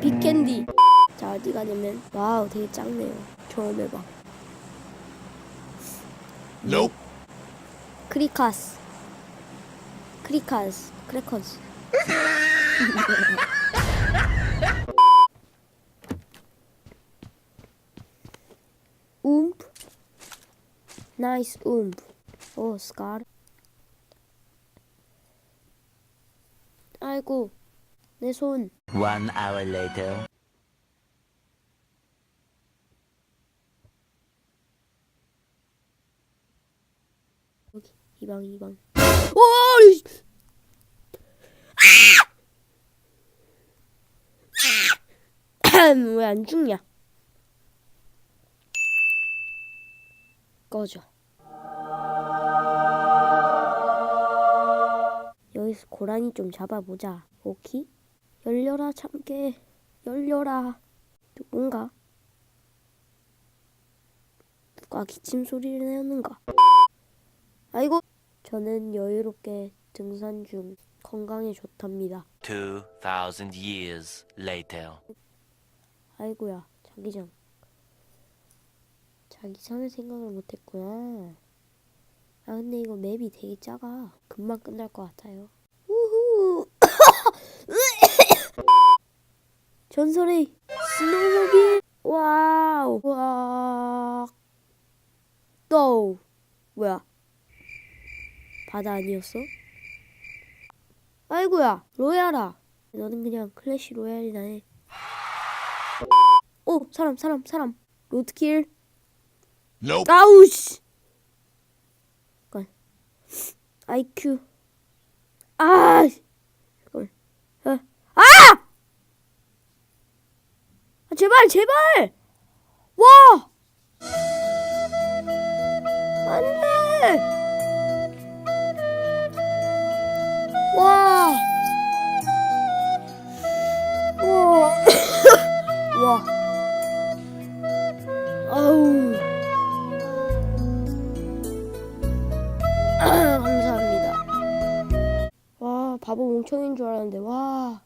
빅캔디. 자 어디 가냐면 와우 되게 작네요. 처음 해봐. Nope. 크리카스. 크리카스. 크래커스. 움프. 나이스 움프. 오 스카르. 아이고 내 손. One hour later. 여기 이방 이방. 오! 이- 아! 왜안 죽냐? 꺼져. 여기서 고라니 좀 잡아보자. 오키? 열려라 참깨. 열려라. 누군가? 누가 기침 소리를 내는가? 아이고 저는 여유롭게 등산 중 건강에 좋답니다. Two thousand years later. 아이고야 자기장 자기장을 생각을 못했구나. 아 근데 이거 맵이 되게 작아. 금방 끝날 것 같아요. 우후. 전설의 스노우모빌. 와우. 와. 또 뭐야? 바다 아니었어? 아이고야 로얄아. 너는 그냥 클래시 로얄이나 해. 오 사람 사람 사람 로드킬 Nope. 아우씨 잠깐 IQ 아 아! 아! 아 제발 제발 와 안돼 와 와. 와. 아우. 감사합니다. 와, 바보 멍청인 줄 알았는데, 와.